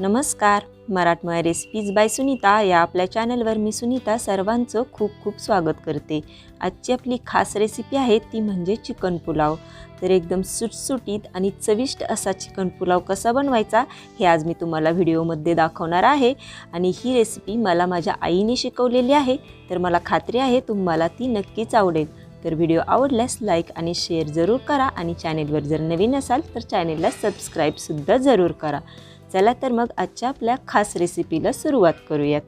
नमस्कार. मराठमोळ्या recipes bye Sunita या आपल्या चॅनलवर मी सुनीता सर्वांचं खूप खूप स्वागत करते. आजची आपली खास रेसिपी आहे ती म्हणजे चिकन पुलाव. तर एकदम सुटसुटीत आणि चविष्ट असा चिकन पुलाव कसा बनवायचा हे आज मी तुम्हाला व्हिडिओमध्ये दाखवणार आहे. आणि ही रेसिपी मला माझ्या आईने शिकवलेली आहे. तर मला खात्री आहे तुम्हाला ती नक्कीच आवडेल. तर व्हिडिओ आवडल्यास लाईक आणि शेअर जरूर करा आणि चॅनेलवर जर नवीन असाल तर चॅनेलला सबस्क्राईबसुद्धा जरूर करा. चला तर मग आजच्या आपल्या खास रेसिपीला सुरुवात करूयात.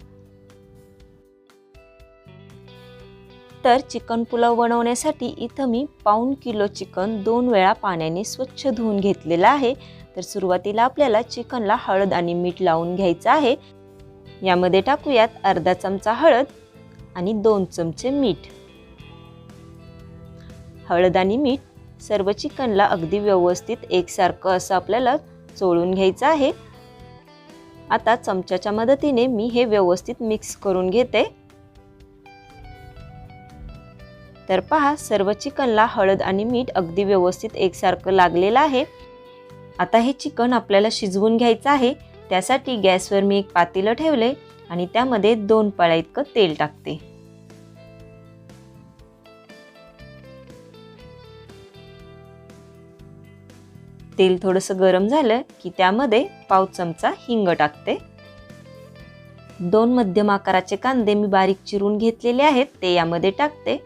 तर चिकन पुलाव बनवण्यासाठी इथं मी पाऊण किलो चिकन दोन वेळा पाण्याने स्वच्छ धुवून घेतलेलं आहे. तर सुरुवातीला आपल्याला चिकनला हळद आणि मीठ लावून घ्यायचं आहे. यामध्ये टाकूयात अर्धा चमचा हळद आणि दोन चमचे मीठ. हळद आणि मीठ सर्व चिकनला अगदी व्यवस्थित एकसारखं असं आपल्याला चोळून घ्यायचं आहे. आता चमच्याच्या मदतीने मी हे व्यवस्थित मिक्स करून घेते. तर पहा सर्व चिकनला हळद आणि मीठ अगदी व्यवस्थित एकसारखं लागलेलं आहे. आता हे चिकन आपल्याला शिजवून घ्यायचं आहे. त्यासाठी गॅसवर मी एक पातेलं ठेवले आणि त्यामध्ये दोन पळ्या इतकं तेल टाकते. तेल थोडंसं गरम झालं की त्यामध्ये पाव चमचा हिंग टाकते. दोन मध्यम आकाराचे कांदे मी बारीक चिरून घेतलेले आहेत ते यामध्ये टाकते.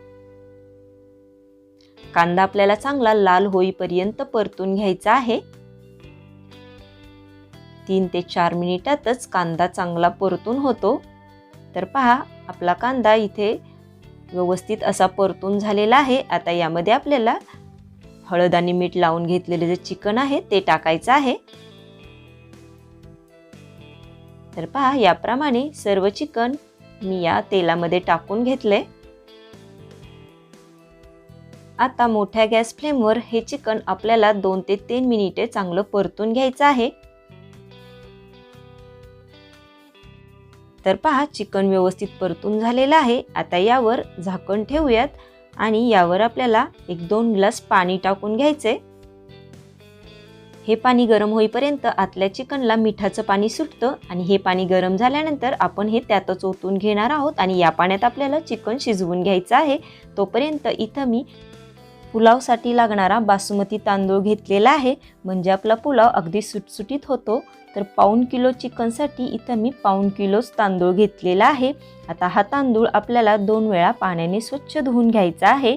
कांदा आपल्याला चांगला लाल होईपर्यंत परतून घ्यायचा आहे. तीन ते चार मिनिटातच कांदा चांगला परतून होतो. तर पहा आपला कांदा इथे व्यवस्थित असा परतून झालेला आहे. आता यामध्ये आपल्याला हळद आणि मीठ लावून घेतलेले जे चिकन आहे ते टाकायचं आहे. तर पहा याप्रमाणे सर्व चिकन मी या तेलामध्ये टाकून घेतले. आता मोठ्या गॅस फ्लेमवर हे चिकन आपल्याला दोन ते तीन मिनिटे चांगलं परतून घ्यायचं आहे. तर पहा चिकन व्यवस्थित परतून झालेलं आहे. आता यावर झाकण ठेवूयात. आणि यावर आपल्याला एक दोन ग्लास पाणी टाकून घ्यायचे हे पाणी गरम होईपर्यंत आतल्या चिकनला मिठाचं पाणी सुटतं आणि हे पाणी गरम झाल्यानंतर आपण हे त्यातच ओतून घेणार आहोत आणि या पाण्यात आपल्याला चिकन शिजवून घ्यायचं आहे. तोपर्यंत इथं मी पुलावसाठी लागणारा बासमती तांदूळ घेतलेला आहे. म्हणजे आपला पुलाव अगदी सुटसुटीत होतो. तर पाऊन किलो चिकनसाठी इथं मी पाऊण किलोच तांदूळ घेतलेला आहे. आता हा तांदूळ आपल्याला दोन वेळा पाण्याने स्वच्छ धुवून घ्यायचा आहे.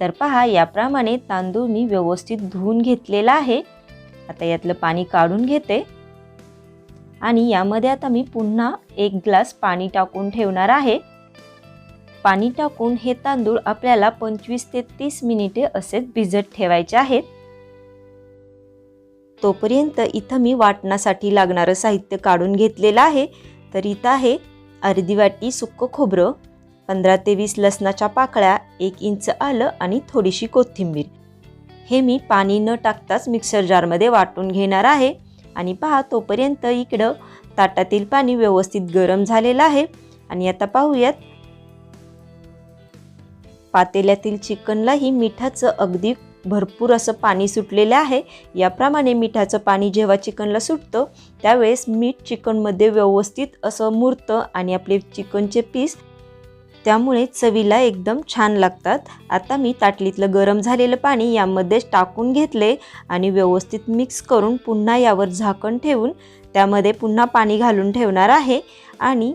तर पहा याप्रमाणे तांदूळ मी व्यवस्थित धुवून घेतलेला आहे. आता यातलं पाणी काढून घेते. आणि यामध्ये आता मी पुन्हा एक ग्लास पाणी टाकून ठेवणार आहे. पाणी टाकून हे तांदूळ आपल्याला पंचवीस ते तीस मिनिटे असेच भिजत ठेवायचे आहेत. तोपर्यंत इथं मी वाटणासाठी लागणारं साहित्य काढून घेतलेलं आहे. तर इथं आहे अर्धी वाटी सुक्क खोबरं पंधरा ते वीस लसणाच्या पाकळ्या एक इंच आलं आणि थोडीशी कोथिंबीर. हे मी पाणी न टाकताच मिक्सर जारमध्ये वाटून घेणार आहे. आणि पहा तोपर्यंत इकडं ताटातील पाणी व्यवस्थित गरम झालेलं आहे. आणि आता पाहूयात पातेल्यातील चिकनलाही मिठाचं अगदी भरपूर असं पाणी सुटलेलं आहे. याप्रमाणे मिठाचं पाणी जेव्हा चिकनला सुटतं त्यावेळेस मीठ चिकनमध्ये व्यवस्थित असं मुरतं आणि आपले चिकनचे पीस त्यामुळे चवीला एकदम छान लागतात. आता मी ताटलीतलं गरम झालेलं पाणी यामध्येच टाकून घेतले आणि व्यवस्थित मिक्स करून पुन्हा यावर झाकण ठेवून त्यामध्ये पुन्हा पाणी घालून ठेवणार आहे. आणि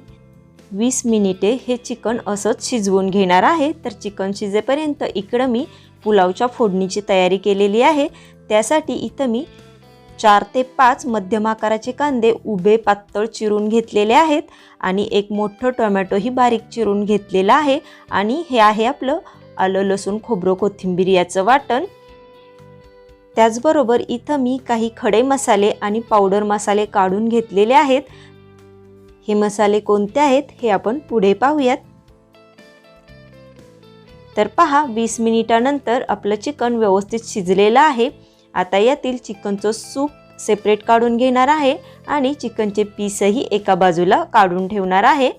वीस मिनिटे हे चिकन असंच शिजवून घेणार आहे. तर चिकन शिजेपर्यंत इकडं मी पुलावच्या फोडणीची तयारी केलेली आहे. त्यासाठी इथं मी चार ते पाच मध्यम आकाराचे कांदे उभे पातळ चिरून घेतलेले आहेत आणि एक मोठं टोमॅटोही बारीक चिरून घेतलेलं आहे. आणि हे आहे आपलं आलं लसूण खोबरं कोथिंबीर याचं वाटण. त्याचबरोबर इथं मी काही खडे मसाले आणि पावडर मसाले काढून घेतलेले आहेत. हे मसाले कोणते आहेत हे आपण पुढे पाहूयात. तर पहा वीस मिनिटानंतर आपलं चिकन व्यवस्थित शिजलेलं आहे. आता यातील चिकनचं सूप सेपरेट काढून घेणार आहे आणि चिकनचे पीसही एका बाजूला काढून ठेवणार आहे.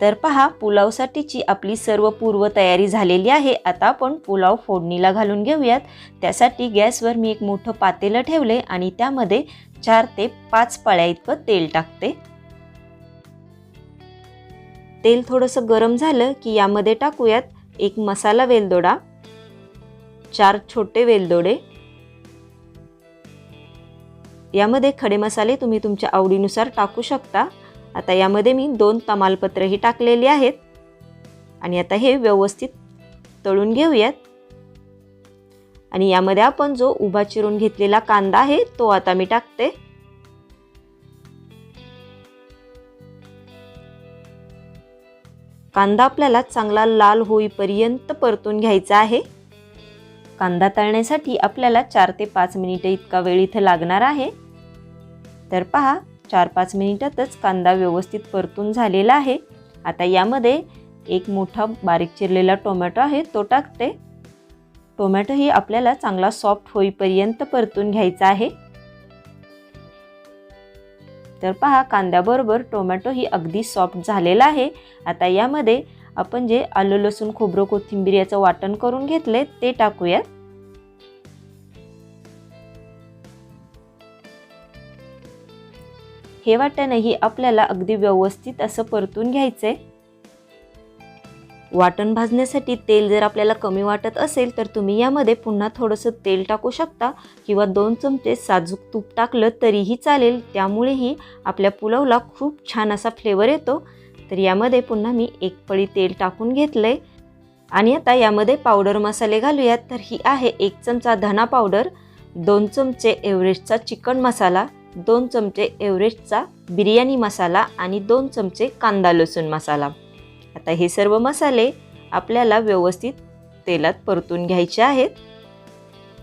तर पहा पुलावसाठीची आपली सर्व पूर्व तयारी झालेली आहे. आता आपण पुलाव फोडणीला घालून घेऊयात. त्यासाठी गॅसवर मी एक मोठं पातेलं ठेवले आणि त्यामध्ये चार ते पाच पळ्या इतकं तेल टाकते. तेल थोडंसं गरम झालं की यामध्ये टाकूयात एक मसाला वेलदोडा चार छोटे वेलदोडे. यामध्ये खडे मसाले तुम्ही तुमच्या आवडीनुसार टाकू शकता. आता यामध्ये मी दोन तमालपत्रही टाकलेली आहेत. आणि आता हे व्यवस्थित तळून घेऊयात. आणि यामध्ये आपण जो उभा चिरून घेतलेला कांदा आहे तो आता मी टाकते. कांदा आपल्याला चांगला लाल होईपर्यंत परतून घ्यायचा आहे. कांदा तळण्यासाठी आपल्याला चार ते पाच मिनिटं इतका वेळ इथं लागणार आहे. तर पहा चार पाच मिनिटातच कांदा व्यवस्थित परतून झालेला आहे. आता यामध्ये एक मोठा बारीक चिरलेला टोमॅटो आहे तो टाकते. टोमॅटोही आपल्याला चांगला सॉफ्ट होईपर्यंत परतून घ्यायचा आहे. तर पहा कांद्याबरोबर टोमॅटो ही अगदी सॉफ्ट झालेला आहे. आता यामध्ये आपण जे आलं लसूण खोबरं कोथिंबीर याचं वाटण करून घेतले ते टाकूयात. हे वाटणही आपल्याला अगदी व्यवस्थित असं परतून घ्यायचंय. वाटण भाजण्यासाठी तेल जर आपल्याला कमी वाटत असेल तर तुम्ही यामध्ये पुन्हा थोडंसं तेल टाकू शकता किंवा दोन चमचे साजूक तूप टाकलं तरीही चालेल. त्यामुळेही आपल्या पुलावला खूप छान असा फ्लेवर येतो. तर यामध्ये पुन्हा मी एक पळी तेल टाकून घेतलंय. आणि आता यामध्ये पावडर मसाले घालूयात. तर ही आहे एक चमचा धना पावडर दोन चमचे एव्हरेस्टचा चिकन मसाला दोन चमचे एव्हरेस्टचा बिर्याणी मसाला आणि दोन चमचे कांदा लसूण मसाला. आता हे सर्व मसाले आपल्याला व्यवस्थित तेलात परतून घ्यायचे आहेत.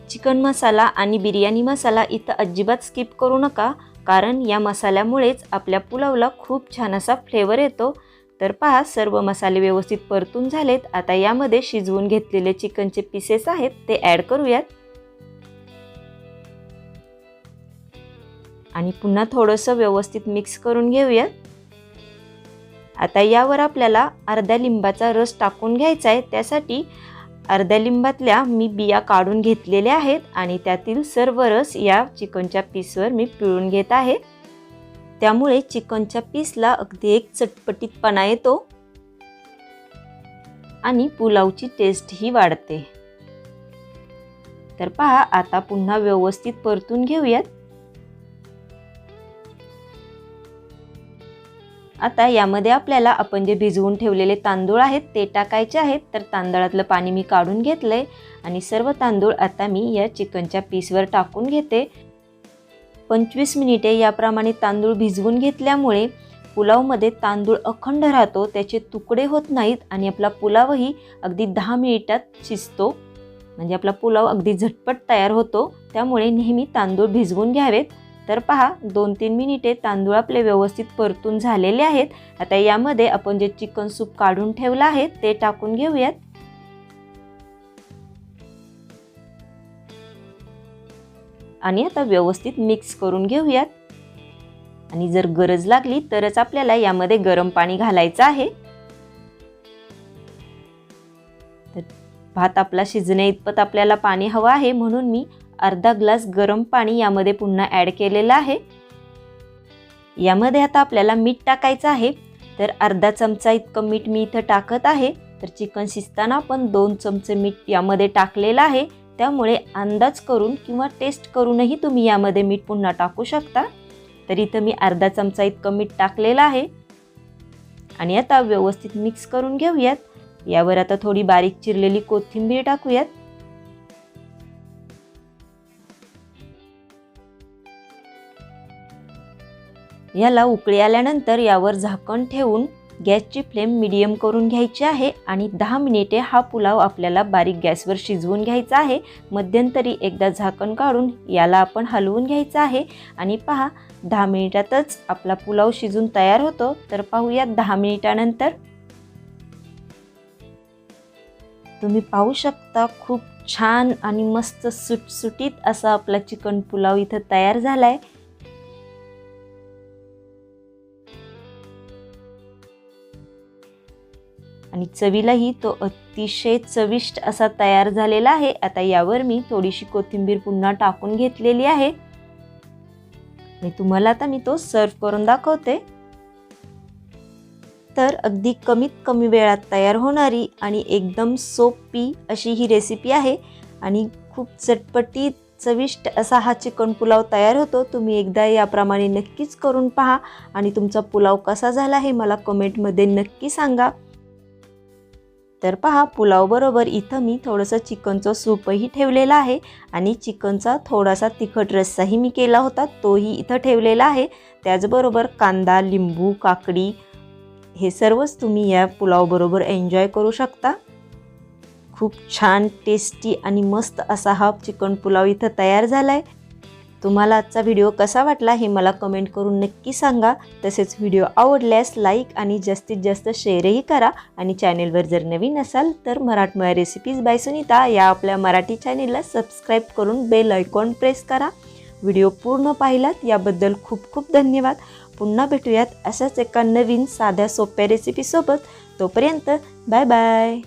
चिकन मसाला आणि बिर्याणी मसाला इथं अजिबात स्किप करू नका कारण या मसाल्यामुळेच आपल्या पुलावला खूप छान असा फ्लेवर येतो. तर पहा सर्व मसाले व्यवस्थित परतून झालेत. आता यामध्ये शिजवून घेतलेले चिकनचे पीसेस आहेत ते ॲड करूयात. आणि पुन्हा थोडंसं व्यवस्थित मिक्स करून घेऊयात. आता यावर आपल्याला अर्ध्या लिंबाचा रस टाकून घ्यायचा आहे. त्यासाठी अर्ध्या लिंबातल्या मी बिया काढून घेतलेल्या आहेत आणि त्यातील सर्व रस या चिकनच्या पीसवर मी पिळून घेत आहे. त्यामुळे चिकनच्या पीसला अगदी एक चटपटीतपणा येतो आणि पुलावची टेस्टही वाढते. तर पहा आता पुन्हा व्यवस्थित परतून घेऊयात. आता यामध्ये आपल्याला आपण जे भिजवून ठेवलेले तांदूळ आहेत ते टाकायचे आहेत. तर तांदळातलं पाणी मी काढून घेतलंय आणि सर्व तांदूळ आता मी या चिकनच्या पीसवर टाकून घेते. पंचवीस मिनिटे याप्रमाणे तांदूळ भिजवून घेतल्यामुळे पुलावमध्ये तांदूळ अखंड राहतो त्याचे तुकडे होत नाहीत आणि आपला पुलावही अगदी दहा मिनिटात शिजतो. म्हणजे आपला पुलाव अगदी झटपट तयार होतो त्यामुळे नेहमी तांदूळ भिजवून घ्यावेत. तर पहा दोन तीन मिनिटे तांदूळ आपले व्यवस्थित परतून झालेले आहेत. आता यामध्ये आपण जे चिकन सूप काढून ठेवलं आहे ते टाकून घेऊयात. आणि आता व्यवस्थित मिक्स करून घेऊयात. आणि जर गरज लागली तरच आपल्याला यामध्ये गरम पाणी घालायचं आहे. तर भात आपला शिजण्या इतपत आपल्याला पाणी हवं आहे म्हणून मी अर्धा ग्लास गरम पाणी यामध्ये पुन्हा ॲड केलेलं आहे. यामध्ये आता आपल्याला मीठ टाकायचं आहे. तर अर्धा चमचा इतकं मीठ मी इथं टाकत आहे. तर चिकन शिजताना आपण दोन चमचे मीठ यामध्ये टाकलेलं आहे. त्यामुळे अंदाज करून किंवा टेस्ट करूनही तुम्ही यामध्ये मीठ पुन्हा टाकू शकता. तर इथं मी अर्धा चमचा इतकं मीठ टाकलेलं आहे. आणि आता व्यवस्थित मिक्स करून घेऊयात. यावर आता थोडी बारीक चिरलेली कोथिंबीर टाकूयात. याला उकळी आल्यानंतर यावर झाकण ठेवून गॅसची फ्लेम मिडियम करून घ्यायची आहे आणि दहा मिनिटे हा पुलाव आपल्याला बारीक गॅसवर शिजवून घ्यायचा आहे. मध्यंतरी एकदा झाकण काढून याला आपण हलवून घ्यायचं आहे. आणि पहा दहा मिनिटातच आपला पुलाव शिजून तयार होतो. तर पाहूया दहा मिनिटानंतर. तुम्ही पाहू शकता खूप छान आणि मस्त सुटसुटीत असा आपला चिकन पुलाव इथं तयार झाला आहे आणि चवीलाही तो अतिशय चविष्ट असा तयार झालेला आहे. आता यावर मी थोडीशी कोथिंबीर पुन्हा टाकून घेतलेली आहे. आणि तुम्हाला आता मी तो सर्व करून दाखवते. तर अगदी कमीत कमी वेळात तयार होणारी आणि एकदम सोपी अशी ही रेसिपी आहे. आणि खूप चटपटीत चविष्ट असा हा चिकन पुलाव तयार होतो. तुम्ही एकदा याप्रमाणे नक्कीच करून पहा. आणि तुमचा पुलाव कसा झाला हे मला कमेंटमध्ये नक्की सांगा. तर पहा पुलावबरोबर इथं मी थोडंसं चिकनचं सूपही ठेवलेलं आहे आणि चिकनचा थोडासा तिखट रस्साही मी केला होता तोही इथं ठेवलेला आहे. त्याचबरोबर कांदा लिंबू काकडी हे सर्वच तुम्ही या पुलावबरोबर एन्जॉय करू शकता. खूप छान टेस्टी आणि मस्त असा हा चिकन पुलाव इथं तयार झाला आहे तुम्हाला आजचा व्हिडिओ कसा वाटला हे मला कमेंट करून नक्की सांगा. तसेच व्हिडिओ आवडल्यास लाईक आणि जास्तीत जास्त शेअरही करा. आणि चॅनेलवर जर नवीन असाल तर मराठमोळ्या रेसिपीज बाय सुनीता या आपल्या मराठी चॅनेलला सबस्क्राईब करून बेल आयकॉन प्रेस करा. व्हिडिओ पूर्ण पाहिलात याबद्दल खूप खूप धन्यवाद. पुन्हा भेटूयात अशाच एका नवीन साध्या सोप्या रेसिपीसोबत तोपर्यंत बाय बाय